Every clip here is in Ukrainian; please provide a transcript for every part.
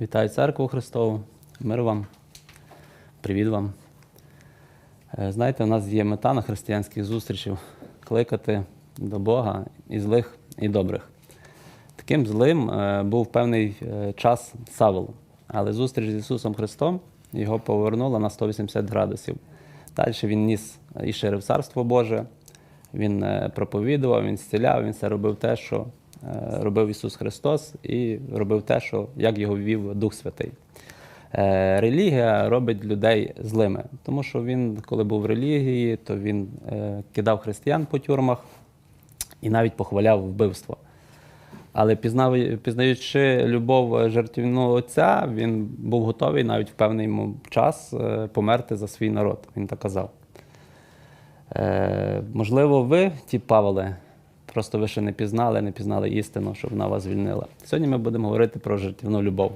Вітаю церкву Христову, мир вам, привіт вам. Е, Знаєте, у нас є мета на християнських зустрічах кликати до Бога і злих, і добрих. Таким злим е, був певний е, час Савол, але зустріч з Ісусом Христом його повернула на 180 градусів. Далі він ніс і ширив Царство Боже, він проповідував, він зціляв, він все робив те, що робив Ісус Христос, і робив те, що як його вів Дух Святий. Е, Релігія робить людей злими, тому що він, коли був в релігії, то він е, кидав християн по тюрмах і навіть похваляв вбивство. Але пізнаючи любов жертівного отця, він був готовий навіть в певний час е, померти за свій народ. Він так казав. Е, можливо, ви, ті Павле, просто ви ще не пізнали, не пізнали істину, щоб вона вас звільнила. Сьогодні ми будемо говорити про жертівну любов.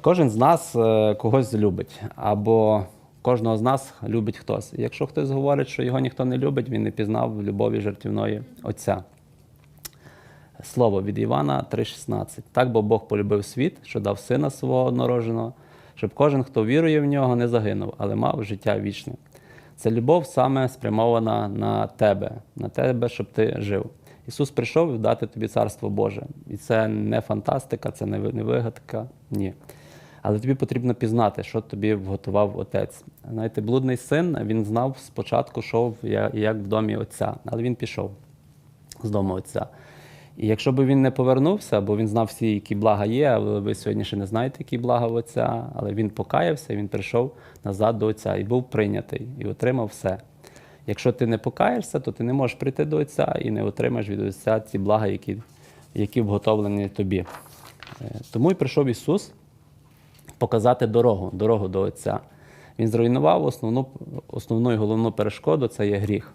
Кожен з нас е, когось любить, або кожного з нас любить хтось. І якщо хтось говорить, що його ніхто не любить, він не пізнав любові жертівної Отця. Слово від Івана 3,16. Так бо Бог полюбив світ, що дав сина свого однородженого, щоб кожен, хто вірує в нього, не загинув, але мав життя вічне. Це любов саме спрямована на тебе, на тебе, щоб ти жив. Ісус прийшов дати тобі царство Боже. І це не фантастика, це не вигадка. Ні. Але тобі потрібно пізнати, що тобі вготував отець. Знаєте, блудний син він знав спочатку, що як в домі отця, але він пішов з дому отця. І якщо б він не повернувся, бо він знав всі, які блага є, але ви сьогодні ще не знаєте, які блага в отця, але він покаявся, він прийшов назад до отця і був прийнятий, і отримав все. Якщо ти не покаєшся, то ти не можеш прийти до отця і не отримаєш від отця ці блага, які, які вготовлені тобі. Е, Тому і прийшов Ісус показати дорогу, дорогу до Отця. Він зруйнував основну, основну і головну перешкоду це є гріх.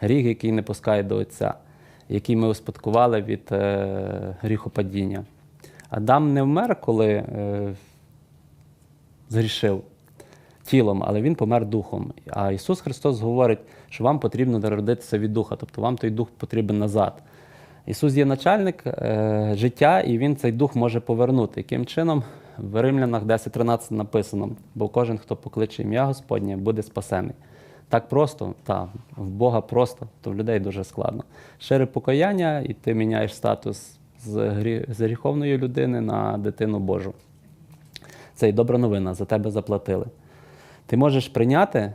Гріх, який не пускає до Отця, який ми успадкували від е, гріхопадіння. Адам не вмер, коли е, згрішив тілом, але він помер духом. А Ісус Христос говорить, що вам потрібно народитися від духа, тобто вам той дух потрібен назад. Ісус є начальник е, життя, і Він цей дух може повернути. Яким чином? В Римлянах 10.13 написано: бо кожен, хто покличе ім'я Господнє, буде спасений. Так просто, так, в Бога просто, то в людей дуже складно. Щире покаяння, і ти міняєш статус з, грі, з гріховної людини на дитину Божу. Це і добра новина, за тебе заплатили. Ти можеш прийняти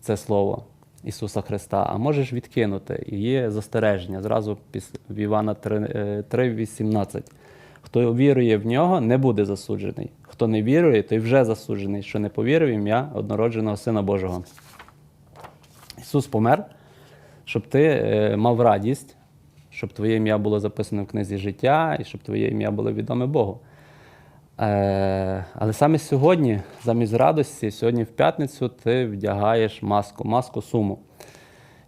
це слово Ісуса Христа, а можеш відкинути. І є застереження зразу в Івана 3,18. Хто вірує в нього, не буде засуджений. Хто не вірує, той вже засуджений, що не повірив ім'я однородженого Сина Божого. Ісус помер, щоб ти е, мав радість, щоб твоє ім'я було записане в книзі життя і щоб твоє ім'я було відоме Богу. Е, але саме сьогодні, замість радості, сьогодні в п'ятницю ти вдягаєш маску, маску суму.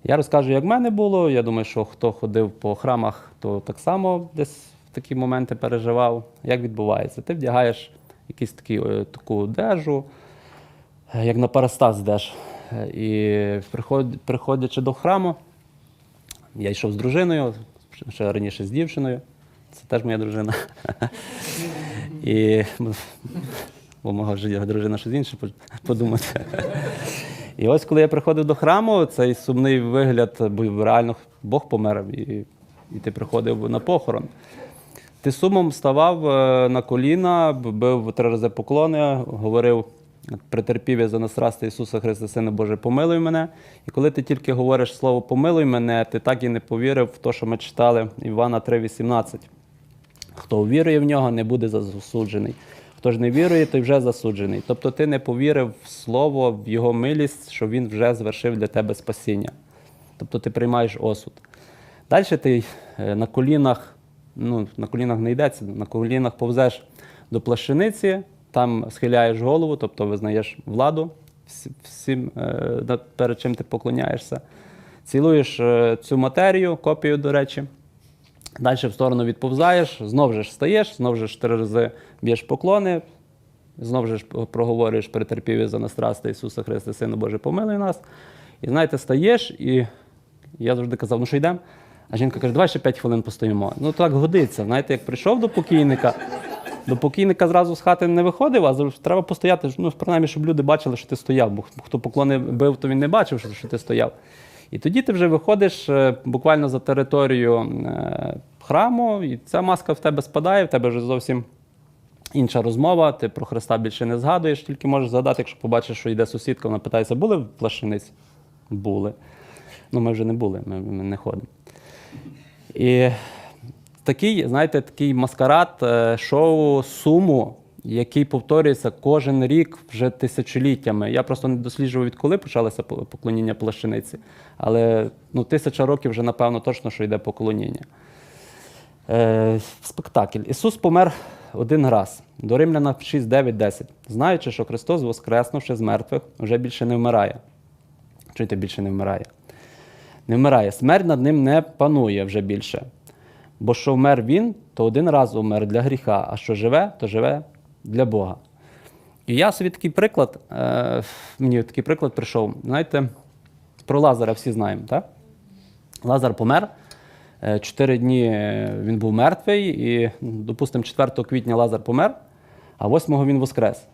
Я розкажу, як в мене було. Я думаю, що хто ходив по храмах, то так само десь в такі моменти переживав. Як відбувається? Ти вдягаєш якусь е, таку одежу, як на парастас йдеш. І приход- приходячи до храму, я йшов з дружиною, ще раніше з дівчиною. Це теж моя дружина. І бо мого ж дружина щось інше подумати. І ось коли я приходив до храму, цей сумний вигляд, бо реально Бог помер, і, і ти приходив на похорон. Ти сумом ставав е, на коліна, бив три рази поклони, говорив, претерпів я за нас расти Ісуса Христа, Сина Боже, помилуй мене. І коли ти тільки говориш слово помилуй мене, ти так і не повірив в те, що ми читали Івана 3,18. Хто вірує в нього, не буде засуджений. Хто ж не вірує, той вже засуджений. Тобто ти не повірив в слово, в його милість, що він вже звершив для тебе спасіння. Тобто ти приймаєш осуд. Далі ти е, на колінах, ну, на колінах не йдеться, на колінах повзеш до плащаниці, там схиляєш голову, тобто визнаєш владу всім, е, перед чим ти поклоняєшся. Цілуєш е, цю матерію, копію, до речі. Далі в сторону відповзаєш, знов же ж стаєш, знов же ж три рази б'єш поклони, знов же ж проговорюєш претерпів я за нас расти Ісуса Христа, Сина Боже, помилуй нас. І знаєте, стаєш, і я завжди казав, ну що йдемо? А жінка каже, давай ще 5 хвилин постоїмо. Ну так годиться. Знаєте, як прийшов до покійника, до покійника зразу з хати не виходив, а треба постояти, ну, принаймні, щоб люди бачили, що ти стояв. Бо хто поклони бив, то він не бачив, що, ти стояв. І тоді ти вже виходиш е, буквально за територію е, храму, і ця маска в тебе спадає, в тебе вже зовсім інша розмова. Ти про Христа більше не згадуєш, тільки можеш згадати, якщо побачиш, що йде сусідка, вона питається, були в плащаниці? Були. Ну, ми вже не були, ми, ми не ходимо. І такий, знаєте, такий маскарад е, шоу суму, який повторюється кожен рік вже тисячоліттями. Я просто не досліджував, відколи почалося поклоніння плащаниці, але ну, тисяча років вже, напевно, точно, що йде поклоніння. Е, спектакль. Ісус помер один раз. До Римляна 6, 9, 10. Знаючи, що Христос, воскреснувши з мертвих, вже більше не вмирає. Чуєте, більше не вмирає. Не вмирає. Смерть над ним не панує вже більше. Бо що вмер він, то один раз умер для гріха, а що живе, то живе для Бога. І я собі такий приклад, е, мені такий приклад прийшов. Знаєте, про Лазара всі знаємо, так? Лазар помер. Е, Чотири дні е, він був мертвий, і, допустимо, 4 квітня Лазар помер, а 8-го він воскрес.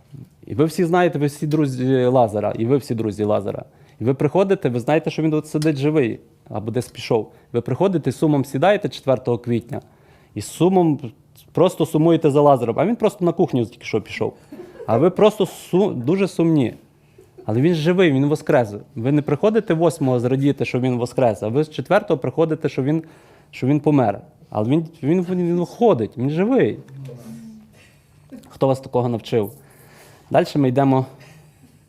І ви всі знаєте, ви всі друзі Лазара, і ви всі друзі Лазара. І ви приходите, ви знаєте, що він тут сидить живий або десь пішов. Ви приходите, сумом сідаєте 4 квітня, і сумом просто сумуєте за Лазаром. А він просто на кухню тільки що пішов. А ви просто су- дуже сумні. Але він живий, він воскрес. Ви не приходите 8-го зрадіти, що він воскрес, а ви з 4-го приходите, що він, що він помер. Але він, він, він ходить, він живий. Хто вас такого навчив? Далі ми йдемо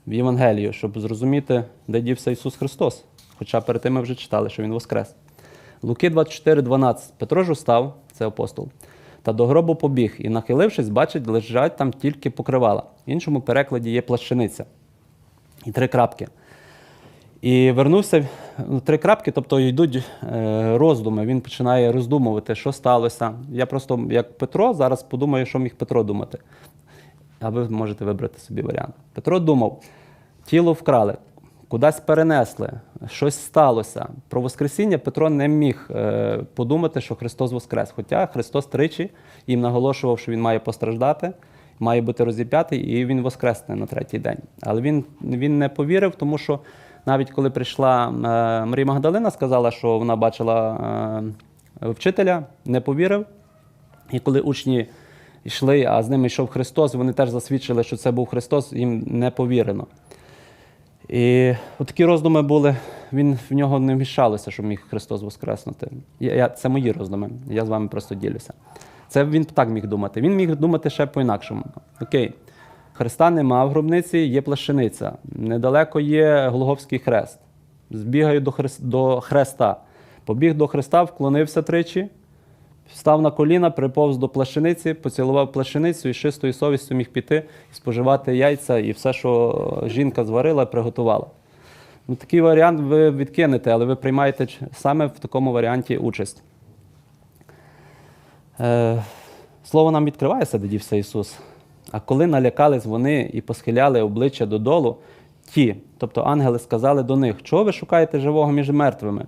в Євангелію, щоб зрозуміти, де дівся Ісус Христос. Хоча перед тим ми вже читали, що Він воскрес. Луки 24,12. Петро ж устав, це апостол, та до гробу побіг і, нахилившись, бачить, лежать там тільки покривала. В іншому перекладі є плащаниця. І три крапки. І вернувся ну, три крапки, тобто йдуть е, роздуми. Він починає роздумувати, що сталося. Я просто, як Петро, зараз подумаю, що міг Петро думати. А ви можете вибрати собі варіант. Петро думав: тіло вкрали, кудись перенесли, щось сталося. Про Воскресіння Петро не міг е, подумати, що Христос Воскрес. Хоча Христос тричі їм наголошував, що Він має постраждати, має бути розіп'ятий, і він воскресне на третій день. Але він, він не повірив, тому що навіть коли прийшла е, Марія Магдалина, сказала, що вона бачила е, вчителя, не повірив. І коли учні йшли, а з ними йшов Христос, вони теж засвідчили, що це був Христос, їм не повірено. І от такі роздуми були, він в нього не вміщалося, що міг Христос воскреснути. Я, я, це мої роздуми, я з вами просто ділюся. Це він так міг думати. Він міг думати ще по-інакшому. Окей, Христа нема в гробниці, є плащаниця. Недалеко є Голговський хрест. Збігаю до, хрест, до хреста. Побіг до Христа, вклонився тричі, Став на коліна, приповз до плащаниці, поцілував плащаницю і з чистою совістю міг піти і споживати яйця і все, що жінка зварила, приготувала. Ну, такий варіант ви відкинете, але ви приймаєте саме в такому варіанті участь. Е, слово нам відкривається, де Ісус. А коли налякались вони і посхиляли обличчя додолу, ті, тобто ангели сказали до них, чого ви шукаєте живого між мертвими?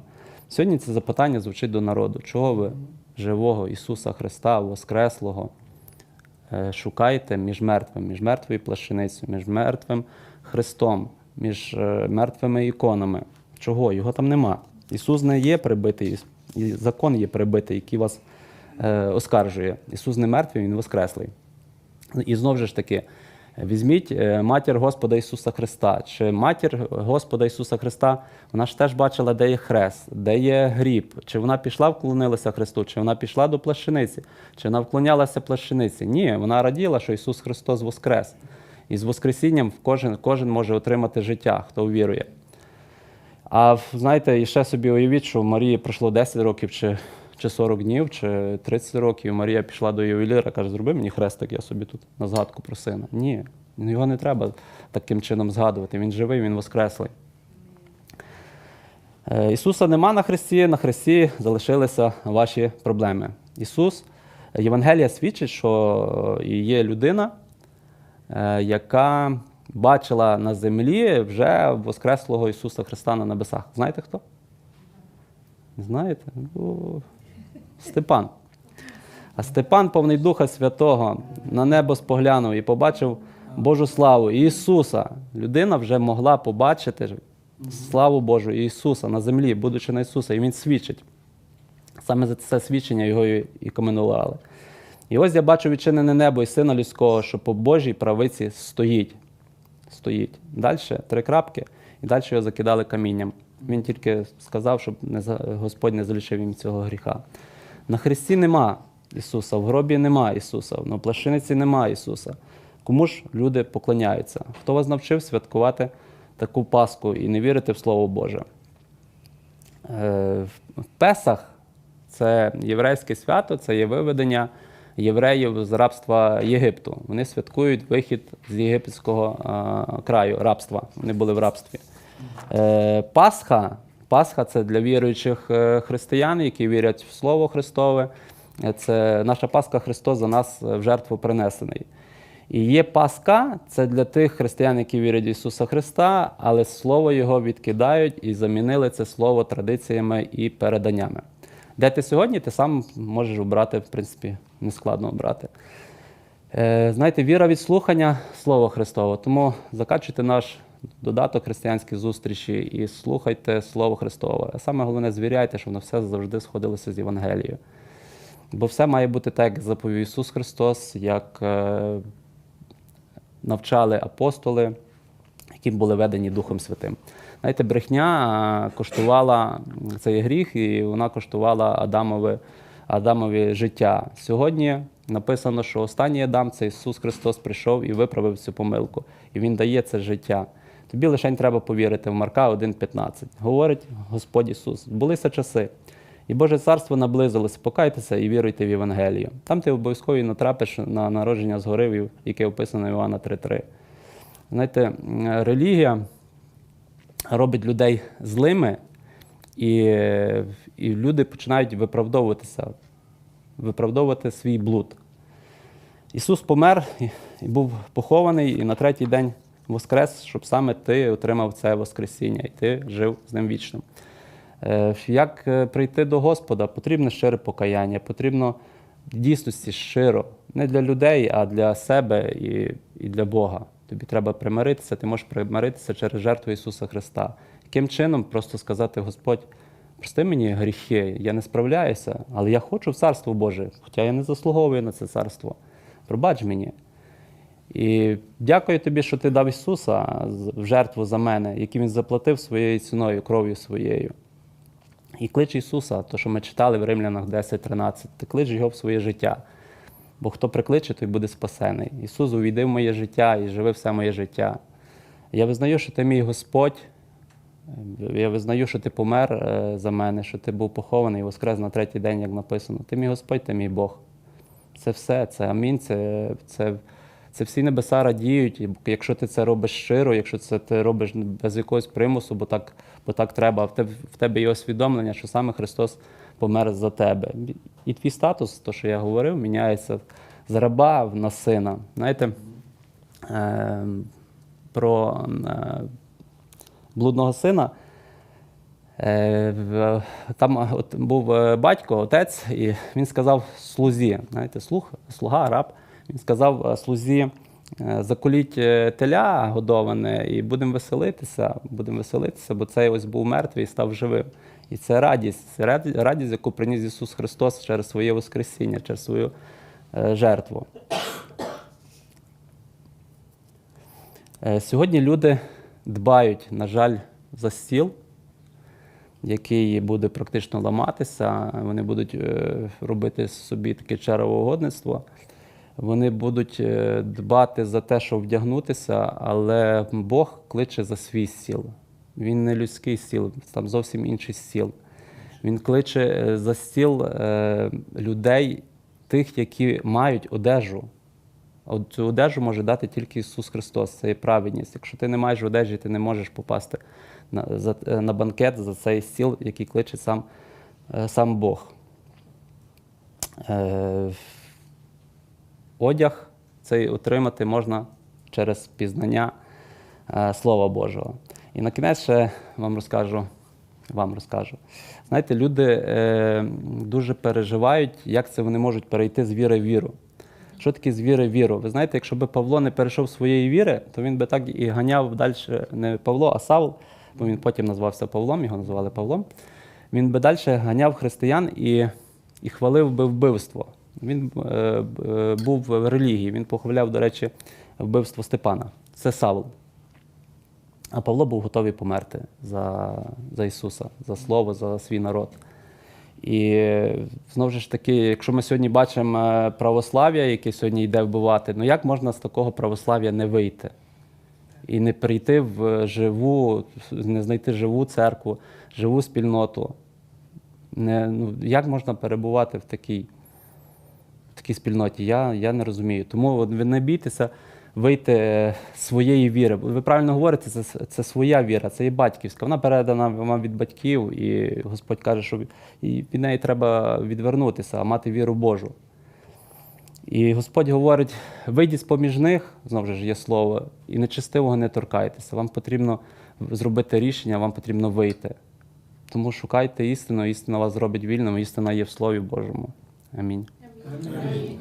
Сьогодні це запитання звучить до народу. Чого ви живого Ісуса Христа, Воскреслого, е, шукаєте між мертвим, між мертвою плащаницею, між мертвим Христом, між е, мертвими іконами? Чого? Його там нема. Ісус не є прибитий, і закон є прибитий, який вас е, оскаржує. Ісус не мертвий, Він воскреслий. І знову ж таки, візьміть е, матір Господа Ісуса Христа. Чи матір Господа Ісуса Христа, вона ж теж бачила, де є хрест, де є гріб, чи вона пішла, вклонилася Христу, чи вона пішла до плащаниці, чи вона вклонялася плащаниці. Ні, вона раділа, що Ісус Христос воскрес. І з Воскресінням кожен, кожен може отримати життя, хто вірує. А знаєте, ще собі уявіть, що Марії пройшло 10 років, чи, чи 40 днів, чи 30 років. Марія пішла до ювеліра, каже, зроби мені хрестик, я собі тут на згадку про сина. Ні, ну, його не треба таким чином згадувати. Він живий, він воскреслий. Е, Ісуса нема на хресті, на хресті залишилися ваші проблеми. Ісус, Євангелія свідчить, що є людина, е, яка бачила на землі вже Воскреслого Ісуса Христа на небесах. Знаєте хто? Не Знаєте? Степан. А Степан, повний Духа Святого, на небо споглянув і побачив Божу славу Ісуса. Людина вже могла побачити славу Божу Ісуса на землі, будучи на Ісуса, і Він свідчить. Саме за це свідчення його і коменували. І ось я бачу відчинене небо і сина людського, що по Божій правиці стоїть. Стоїть. Далі три крапки, і далі його закидали камінням. Він тільки сказав, щоб Господь не залишив їм цього гріха. На Христі нема Ісуса, в гробі нема Ісуса, на плащаниці нема Ісуса. Кому ж люди поклоняються? Хто вас навчив святкувати таку Пасху і не вірити в Слово Боже? Е, В Песах це єврейське свято, це є виведення євреїв з рабства Єгипту. Вони святкують вихід з єгипетського краю рабства. Вони були в рабстві. Е, Пасха. Пасха це для віруючих е, християн, які вірять в Слово Христове. Е, Це наша Пасха Христос за нас е, в жертву принесений. І є Пасха це для тих християн, які вірять в Ісуса Христа, але слово Його відкидають і замінили це слово традиціями і переданнями. Де ти сьогодні, ти сам можеш обрати, в принципі, нескладно обрати. Знаєте, віра від слухання Слова Христового. Тому закачуйте наш додаток християнські зустрічі і слухайте Слово Христове. А саме головне, звіряйте, щоб воно все завжди сходилося з Євангелією. Бо все має бути так, як заповів Ісус Христос, як е, навчали апостоли, які були ведені Духом Святим. Знаєте, брехня коштувала це є гріх, і вона коштувала Адамове, Адамові життя. Сьогодні написано, що останній Адам це Ісус Христос прийшов і виправив цю помилку. І Він дає це життя. Тобі лише треба повірити в Марка 1,15. Говорить Господь Ісус. Булися часи. І Боже царство наблизилося, покайтеся і віруйте в Євангелію. Там ти обов'язково натрапиш на народження згори, яке описано в Івана 3.3. Знаєте, релігія робить людей злими, і, і люди починають виправдовуватися, виправдовувати свій блуд. Ісус помер і був похований, і на третій день воскрес, щоб саме ти отримав це Воскресіння, і ти жив з ним вічним. Е, Як е, прийти до Господа? Потрібно щире покаяння, потрібно дійсності щиро, не для людей, а для себе і, і для Бога. Тобі треба примиритися, ти можеш примиритися через жертву Ісуса Христа. Яким чином просто сказати, Господь, прости мені гріхи, я не справляюся, але я хочу в Царство Боже, хоча я не заслуговую на це царство. Пробач мені. І дякую тобі, що ти дав Ісуса в жертву за мене, який Він заплатив своєю ціною, кров'ю своєю. І клич Ісуса, то, що ми читали в Римлянах 10.13, ти клич Його в своє життя. Бо хто прикличе, той буде спасений. Ісус, увійди в моє життя і живи все моє життя. Я визнаю, що ти мій Господь. Я визнаю, що ти помер е, за мене, що ти був похований і воскрес на третій день, як написано. Ти мій Господь, ти мій Бог. Це все, це амінь, це, це, це всі небеса радіють. Якщо ти це робиш щиро, якщо це ти робиш без якогось примусу, бо так, бо так треба, в тебе, в тебе є усвідомлення, що саме Христос помер за тебе. І твій статус, то, що я говорив, міняється з раба на сина. Знаєте, е, про е, блудного сина. Е, Там е, от був е, батько, отець, і він сказав слузі, знаєте, слух, слуга, раб. Він сказав е, слузі, е, заколіть е, теля годоване і будемо веселитися, будемо веселитися, бо цей ось був мертвий і став живим. І це радість, радість, яку приніс Ісус Христос через своє Воскресіння, через свою жертву. Сьогодні люди дбають, на жаль, за стіл, який буде практично ламатися. Вони будуть робити собі таке черевоугодництво. Вони будуть е, дбати за те, щоб вдягнутися, але Бог кличе за свій стіл. Він не людський стіл, там зовсім інший стіл. Він кличе е, за стіл е, людей, тих, які мають одежу. От цю одежу може дати тільки Ісус Христос, це є праведність. Якщо ти не маєш одежі, ти не можеш попасти на, на банкет за цей стіл, який кличе сам, сам Бог. Одяг цей отримати можна через пізнання е, Слова Божого. І на кінець ще вам розкажу вам розкажу. Знаєте, люди е, дуже переживають, як це вони можуть перейти з віри в віру. Що таке з віри в віру? Ви знаєте, якщо би Павло не перейшов своєї віри, то він би так і ганяв далі не Павло, а Савл, бо він потім назвався Павлом, його називали Павлом. Він би далі ганяв християн і, і хвалив би вбивство. Він е, е, був в релігії, він похваляв, до речі, вбивство Степана. Це Савл. А Павло був готовий померти за, за Ісуса, за Слово, за свій народ. І знову ж таки, якщо ми сьогодні бачимо е, православ'я, яке сьогодні йде вбивати, ну як можна з такого православ'я не вийти? І не прийти в живу, не знайти живу церкву, живу спільноту. Не, ну, як можна перебувати в такій, такій спільноті? Я, я не розумію. Тому ви не бійтеся вийти е, своєї віри. Ви правильно говорите, це, це своя віра, це є батьківська. Вона передана вам від батьків, і Господь каже, що від неї треба відвернутися, а мати віру Божу. І Господь говорить: вийдіть з-поміж них, знову ж є слово, і нечистивого не торкайтеся. Вам потрібно зробити рішення, вам потрібно вийти. Тому шукайте істину, істина вас зробить вільним, істина є в Слові Божому. Амінь. Амінь.